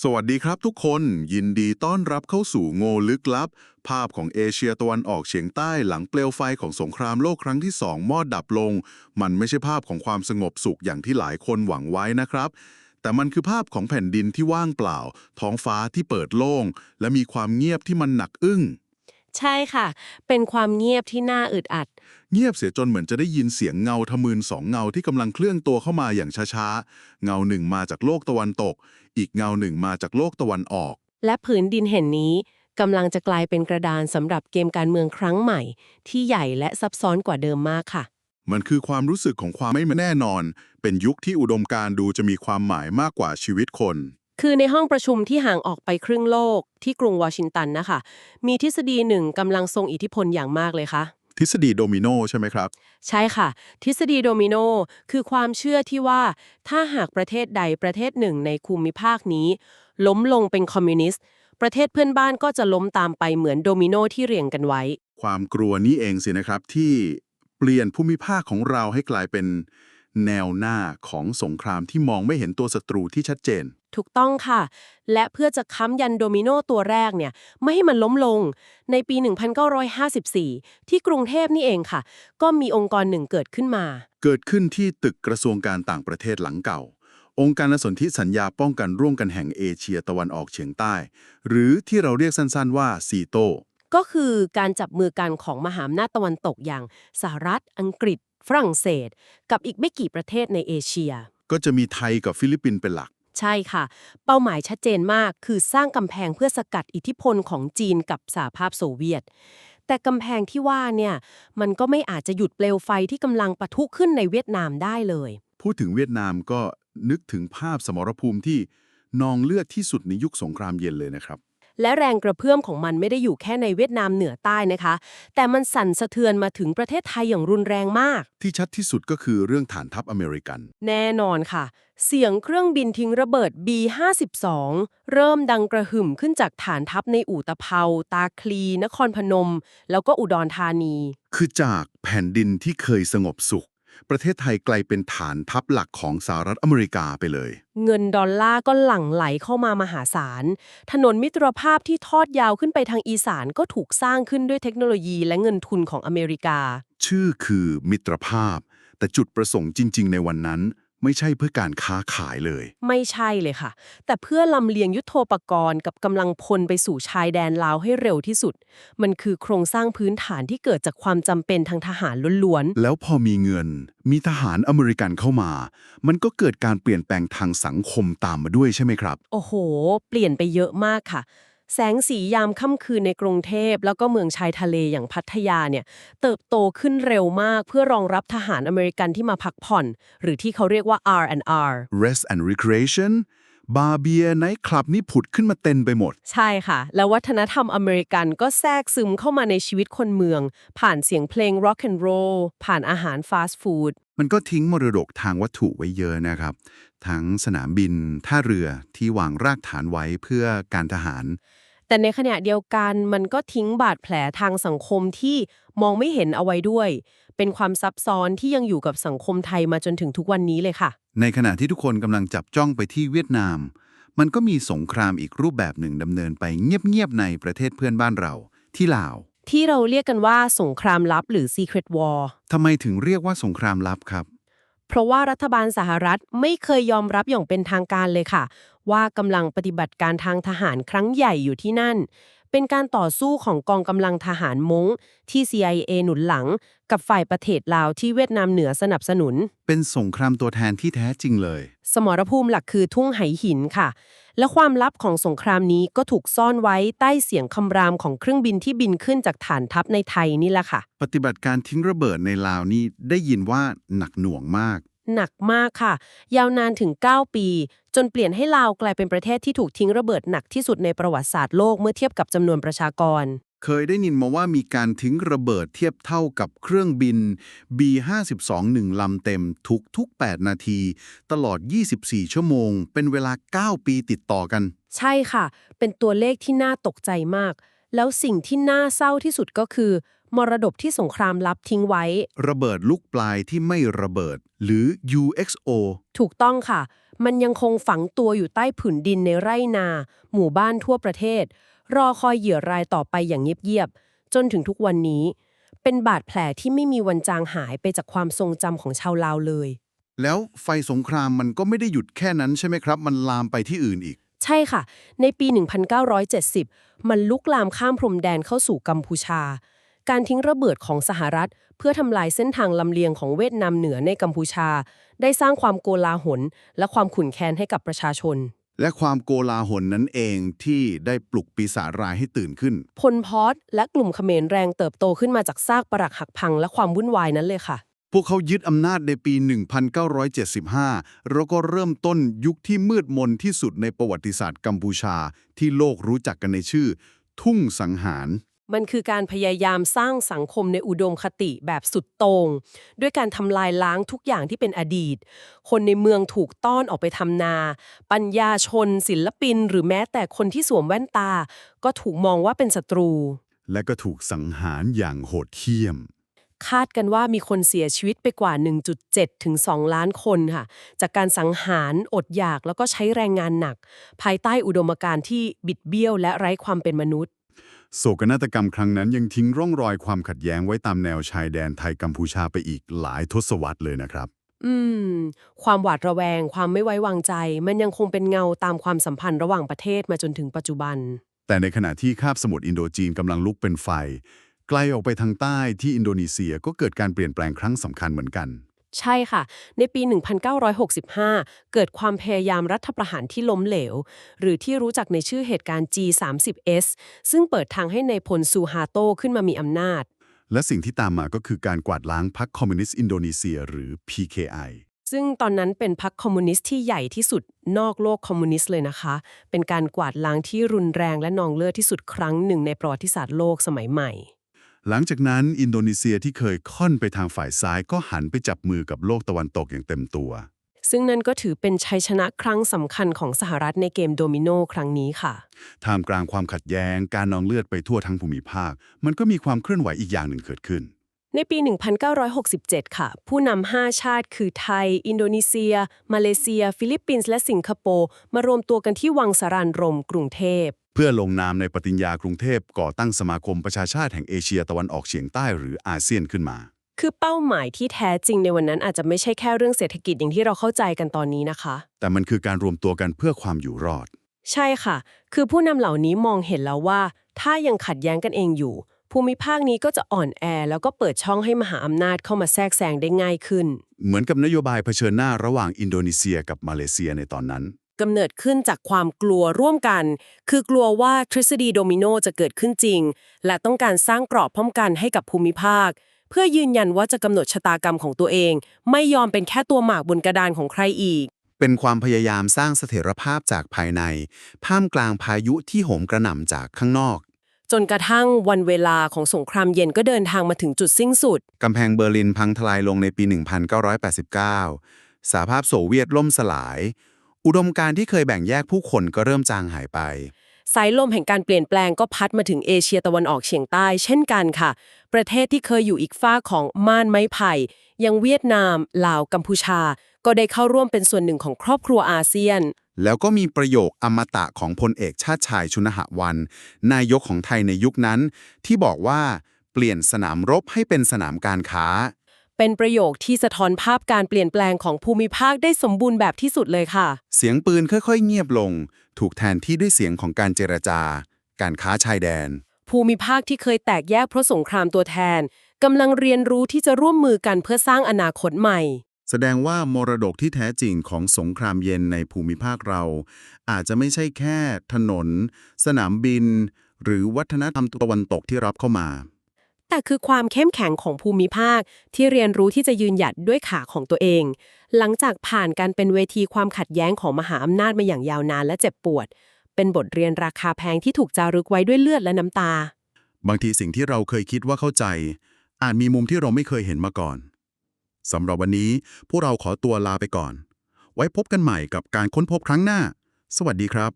สวัสดีครับทุกคน ยินดีต้อนรับเข้าสู่โง่ลึกลับ ภาพของเอเชียตะวันออกเฉียงใต้หลังเปลวไฟของสงครามโลกครั้งที่สองมอดดับลง มันไม่ใช่ภาพของความสงบสุขอย่างที่หลายคนหวังไว้นะครับ แต่มันคือภาพของแผ่นดินที่ว่างเปล่า ท้องฟ้าที่เปิดโล่ง และมีความเงียบที่มันหนักอึ้ง ใช่ค่ะ เป็นความเงียบที่น่าอึดอัด เงียบเสียจนเหมือนจะได้ยินเสียงเงาทะมึนสองเงาที่กำลังเคลื่อนตัวเข้ามาอย่างช้าๆ เงาหนึ่งมาจากโลกตะวันตก อีกเงาหนึ่งมาจากโลกตะวันออก และผืนดินแห่งนี้กำลังจะกลายเป็นกระดานสำหรับเกมการเมืองครั้งใหม่ ที่ใหญ่และซับซ้อนกว่าเดิมมากค่ะ มันคือความรู้สึกของความไม่แน่นอน เป็นยุคที่อุดมการณ์ดูจะมีความหมายมากกว่าชีวิตคน คือในห้องประชุมที่ห่างออกไปครึ่งโลกที่กรุงวอชิงตันนะคะ มีทฤษฎีหนึ่งกำลังทรงอิทธิพลอย่างมากเลยค่ะทฤษฎีโดมิโนใช่ไหมครับ ใช่ค่ะ ทฤษฎีโดมิโนคือความเชื่อที่ว่า ถ้าหากประเทศใดประเทศหนึ่งในภูมิภาคนี้ ล้มลงเป็นคอมมิวนิสต์ ประเทศเพื่อนบ้านก็จะล้มตามไปเหมือนโดมิโนที่เรียงกันไว้ ความกลัวนี้เองสินะครับที่เปลี่ยนภูมิภาคของเราให้กลายเป็น แนวหน้าของสงครามที่มองไม่เห็นตัวศัตรูที่ชัดเจน ถูกต้องค่ะ และเพื่อจะค้ำยันโดมิโนตัวแรกเนี่ย ไม่ให้มันล้มลง ในปี 1954 ที่กรุงเทพนี่เองค่ะ ก็มีองค์กรหนึ่งเกิดขึ้นมา เกิดขึ้นที่ตึกกระทรวงการต่างประเทศหลังเก่า องค์การสนธิสัญญาป้องกันร่วมกันแห่งเอเชียตะวันออกเฉียงใต้ หรือที่เราเรียกสั้นๆว่าซีโตก็คือการจับมือกันของมหาอำนาจตะวันตกอย่างสหรัฐ อังกฤษ ฝรั่งเศส กับอีกไม่กี่ประเทศในเอเชีย ก็จะมีไทยกับฟิลิปปินส์เป็นหลัก ใช่ค่ะ เป้าหมายชัดเจนมากคือสร้างกำแพงเพื่อสกัดอิทธิพลของจีนกับสหภาพโซเวียต แต่กำแพงที่ว่าเนี่ยมันก็ไม่อาจจะหยุดเปลวไฟที่กำลังปะทุขึ้นในเวียดนามได้เลย พูดถึงเวียดนามก็นึกถึงภาพสมรภูมิที่นองเลือดที่สุดในยุคสงครามเย็นเลยนะครับ และแรงกระเพื่อมของมันไม่ได้อยู่แค่ในเวียดนามเหนือใต้นะคะ แต่มันสั่นสะเทือนมาถึงประเทศไทยอย่างรุนแรงมาก ที่ชัดที่สุดก็คือเรื่องฐานทัพอเมริกัน แน่นอนค่ะ เสียงเครื่องบินทิ้งระเบิด B52 เริ่มดังกระหึ่มขึ้นจากฐานทัพในอู่ตะเภา ตาคลี นครพนม แล้วก็อุดรธานี คือจากแผ่นดินที่เคยสงบสุข ประเทศไทยกลายเป็นฐานทัพหลักของสหรัฐอเมริกาไปเลย เงินดอลลาร์ก็หลั่งไหลเข้ามามหาศาล ถนนมิตรภาพที่ทอดยาวขึ้นไปทางอีสานก็ถูกสร้างขึ้นด้วยเทคโนโลยีและเงินทุนของอเมริกา ชื่อคือมิตรภาพ แต่จุดประสงค์จริง ๆ ในวันนั้น ไม่ใช่เพื่อการค้าขายเลย ไม่ใช่เลยค่ะ แต่เพื่อลำเลียงยุทโธปกรณ์กับกำลังพลไปสู่ชายแดนลาวให้เร็วที่สุด มันคือโครงสร้างพื้นฐานที่เกิดจากความจำเป็นทางทหารล้วนแล้วพอมีเงิน มีทหารอเมริกันเข้ามา มันก็เกิดการเปลี่ยนแปลงทางสังคมตามมาด้วยใช่ไหมครับๆโอ้โห เปลี่ยนไปเยอะมากค่ะ แสงสียามค่ำคืนในกรุงเทพ แล้วก็เมืองชายทะเลอย่างพัทยาเนี่ยเติบโตขึ้นเร็วมากเพื่อรองรับทหารอเมริกันที่มาพักผ่อน หรือที่เขาเรียกว่า R&R rest and recreation บาร์เบียไนท์คลับนี่ผุดขึ้นมาเต็มไปหมด ใช่ค่ะ แล้ววัฒนธรรมอเมริกันก็แทรกซึมเข้ามาในชีวิตคนเมือง ผ่านเสียงเพลง rock and roll ผ่านอาหารฟาสต์ฟู้ดมันก็ทิ้งมรดกทางวัตถุไว้เยอะนะครับ ทั้งสนามบิน ท่าเรือที่วางรากฐานไว้เพื่อการทหาร แต่ในขณะเดียวกันมันก็ทิ้งบาดแผลทางสังคมที่มองไม่เห็นเอาไว้ด้วย เป็นความซับซ้อนที่ยังอยู่กับสังคมไทยมาจนถึงทุกวันนี้เลยค่ะ ในขณะที่ทุกคนกำลังจับจ้องไปที่เวียดนาม มันก็มีสงครามอีกรูปแบบหนึ่งดำเนินไปเงียบๆในประเทศเพื่อนบ้านเรา ที่ลาว ที่เราเรียกกันว่าสงครามลับหรือ secret war ทำไมถึงเรียกว่าสงครามลับครับ เพราะว่ารัฐบาลสหรัฐไม่เคยยอมรับอย่างเป็นทางการเลยค่ะ ว่ากำลังปฏิบัติการทางทหารครั้งใหญ่อยู่ที่นั่น เป็นการต่อสู้ของกองกำลังทหารมงที่ CIA หนุนหลัง กับฝ่ายประเทศลาวที่เวียดนามเหนือสนับสนุน เป็นสงครามตัวแทนที่แท้จริงเลย สมรภูมิหลักคือทุ่งไหหินค่ะ และความลับของสงครามนี้ก็ถูกซ่อนไว้ใต้เสียงคำรามของเครื่องบินที่บินขึ้นจากฐานทัพในไทยนี่แหละค่ะ ปฏิบัติการทิ้งระเบิดในลาวนี่ได้ยินว่าหนักหน่วงมาก หนักมากค่ะ ยาวนานถึง 9 ปี จนเปลี่ยนให้ลาวกลายเป็นประเทศที่ถูกทิ้งระเบิดหนักที่สุดในประวัติศาสตร์โลกเมื่อเทียบกับจำนวนประชากร เคยได้ยินมาว่ามีการทิ้งระเบิดเทียบเท่ากับเครื่องบิน B52 หนึ่งลำเต็มทุกทุกๆ8นาที ตลอด 24 ชั่วโมง เป็นเวลา 9 ปีติดต่อกัน ใช่ค่ะ เป็นตัวเลขที่น่าตกใจมาก แล้วสิ่งที่น่าเศร้าที่สุดก็คือ มรดกที่สงครามลับทิ้งไว้ ระเบิดลูกปลายที่ไม่ระเบิด หรือ UXO ถูกต้องค่ะ มันยังคงฝังตัวอยู่ใต้ผืนดินในไร่นา หมู่บ้านทั่วประเทศ รอคอยเหยื่อรายต่อไปอย่างเงียบๆจนถึงทุกวันนี้ เป็นบาดแผลที่ไม่มีวันจางหายไปจากความทรงจำของชาวลาวเลย แล้วไฟสงครามมันก็ไม่ได้หยุดแค่นั้นใช่ไหมครับ มันลามไปที่อื่นอีก ใช่ค่ะ ในปี 1970 มันลุกลามข้ามพรมแดนเข้าสู่กัมพูชา การทิ้งระเบิดของสหรัฐ เพื่อทำลายเส้นทางลำเลียงของเวียดนามเหนือในกัมพูชา ได้สร้างความโกลาหล และความขุ่นแค้นให้กับประชาชน และความโกลาหลนั้นเองที่ได้ปลุกปีศาจร้ายให้ตื่นขึ้น พลพอสและกลุ่มเขมรแรงเติบโตขึ้นมาจากซากปรักหักพังและความวุ่นวายนั้นเลยค่ะ พวกเขายึดอำนาจในปี 1975 แล้วก็เริ่มต้นยุคที่มืดมนที่สุดในประวัติศาสตร์กัมพูชา ที่โลกรู้จักกันในชื่อ ทุ่งสังหาร มันคือการพยายามสร้างสังคมในอุดมคติแบบสุดโตง่งด้วยการทำลายล้างทุกอย่างที่เป็นอดีต คนในเมืองถูกต้อนออกไปทำนา ปัญญาชน ศิลปิน หรือแม้แต่คนที่สวมแว่นตา ก็ถูกมองว่าเป็นศัตรู และก็ถูกสังหารอย่างโหดเหี้ยม คาดกันว่ามีคนเสียชีวิตไปกว่า 1.7 ถึง 2 ล้านคนค่ะ จากการสังหารอดอยากแล้วก็ใช้แรงงานหนัก ภายใต้อุดมการณ์ที่บิดเบี้ยวและไร้ความเป็นมนุษย์ โศกนาฏกรรมครั้งนั้นยังทิ้งร่องรอยความขัดแย้งไว้ตามแนวชายแดนไทยกัมพูชาไปอีกหลายทศวรรษเลยนะครับ อืม ความหวาดระแวง ความไม่ไว้วางใจ มันยังคงเป็นเงาตามความสัมพันธ์ระหว่างประเทศมาจนถึงปัจจุบัน แต่ในขณะที่คาบสมุทรอินโดจีนกำลังลุกเป็นไฟ ไกลออกไปทางใต้ที่อินโดนีเซียก็เกิดการเปลี่ยนแปลงครั้งสำคัญเหมือนกัน ใช่ค่ะ ในปี 1965 เกิดความพยายามรัฐประหารที่ล้มเหลว หรือที่รู้จักในชื่อเหตุการณ์ G30S ซึ่งเปิดทางให้ในายพลซูฮาโตขึ้นมามีอำนาจ และสิ่งที่ตามมาก็คือการกวาดล้างพรรคคอมมิวนิสต์อินโดนีเซีย หรือ PKI ซึ่งตอนนั้นเป็นพรรคคอมมิวนิสต์ที่ใหญ่ที่สุดนอกโลกคอมมิวนิสต์เลยนะคะ เป็นการกวาดล้างที่รุนแรงและนองเลือดที่สุดครั้งหนึ่งในประวัติศาสตร์โลกสมัยใหม่ หลังจากนั้นอินโดนีเซียที่เคยค่อนไปทางฝ่ายซ้ายก็หันไปจับมือกับโลกตะวันตกอย่างเต็มตัว ซึ่งนั่นก็ถือเป็นชัยชนะครั้งสำคัญของสหรัฐในเกมโดมิโนครั้งนี้ค่ะ ท่ามกลางความขัดแย้ง การนองเลือดไปทั่วทั้งภูมิภาค มันก็มีความเคลื่อนไหวอีกอย่างหนึ่งเกิดขึ้น ในปี 1967 ค่ะ ผู้นำ5ชาติคือไทย อินโดนีเซีย มาเลเซีย ฟิลิปปินส์และสิงคโปร์มารวมตัวกันที่วังสารานรมกรุงเทพ เพื่อลงนามในปฏิญญากรุงเทพก่อตั้งสมาคมประชาชาติแห่งเอเชียตะวันออกเฉียงใต้หรืออาเซียนขึ้นมา คือเป้าหมายที่แท้จริงในวันนั้นอาจจะไม่ใช่แค่เรื่องเศรษฐกิจอย่างที่เราเข้าใจกันตอนนี้นะคะ แต่มันคือการรวมตัวกันเพื่อความอยู่รอด ใช่ค่ะ คือผู้นำเหล่านี้มองเห็นแล้วว่า ถ้ายังขัดแย้งกันเองอยู่ ภูมิภาคนี้ก็จะอ่อนแอ แล้วก็เปิดช่องให้มหาอำนาจเข้ามาแทรกแซงได้ง่ายขึ้น เหมือนกับนโยบายเผชิญหน้าระหว่างอินโดนีเซียกับมาเลเซียในตอนนั้น กำเนิดขึ้นจากความกลัวร่วมกัน คือกลัวว่าทฤษฎีโดมิโนจะเกิดขึ้นจริง และต้องการสร้างกรอบป้องกันให้กับภูมิภาค เพื่อยืนยันว่าจะกำหนดชะตากรรมของตัวเอง ไม่ยอมเป็นแค่ตัวหมากบนกระดานของใครอีก เป็นความพยายามสร้างเสถียรภาพจากภายในท่ามกลางพายุที่โหมกระหน่ำจากข้างนอก จนกระทั่งวันเวลาของสงครามเย็นก็เดินทางมาถึงจุดสิ้นสุด กำแพงเบอร์ลินพังทลายลงในปี 1989 สหภาพโซเวียตล่มสลาย อุดมการณ์ที่เคยแบ่งแยกผู้คนก็เริ่มจางหายไป สายลมแห่งการเปลี่ยนแปลงก็พัดมาถึงเอเชียตะวันออกเฉียงใต้ เช่นกันค่ะ ประเทศที่เคยอยู่อีกฝ้ากของม่านไม้ไผ่อยังเวียดนาม ลาว กัมพูชา ก็ได้เข้าร่วมเป็นส่วนหนึ่งของครอบครัวอาเซียน แล้วก็มีประโยคอมตะของพลเอกชาติชายชุนหวัน นายกของไทยในยุคนั้น ที่บอกว่าเปลี่ยนสนามรบให้เป็นสนามการค้า เป็นประโยคที่สะท้อนภาพการเปลี่ยนแปลงของภูมิภาคได้สมบูรณ์แบบที่สุดเลยค่ะ เสียงปืนค่อยๆ เงียบลง ถูกแทนที่ด้วยเสียงของการเจรจา การค้าชายแดน ภูมิภาคที่เคยแตกแยกเพราะสงครามตัวแทนกำลังเรียนรู้ที่จะร่วมมือกันเพื่อสร้างอนาคตใหม่ แสดงว่ามรดกที่แท้จริงของสงครามเย็นในภูมิภาคเรา อาจจะไม่ใช่แค่ถนน สนามบิน หรือวัฒนธรรมตะวันตกที่รับเข้ามา แต่คือความเข้มแข็งของภูมิภาค ที่เรียนรู้ที่จะยืนหยัดด้วยขาของตัวเอง หลังจากผ่านการเป็นเวทีความขัดแย้งของมหาอำนาจมาอย่างยาวนานและเจ็บปวด เป็นบทเรียนราคาแพงที่ถูกจารึกไว้ด้วยเลือดและน้ำตา บางทีสิ่งที่เราเคยคิดว่าเข้าใจ อาจมีมุมที่เราไม่เคยเห็นมาก่อนสำหรับวันนี้พวกเราขอตัวลาไปก่อน ไว้พบกันใหม่กับการค้นพบครั้งหน้า สวัสดีครับ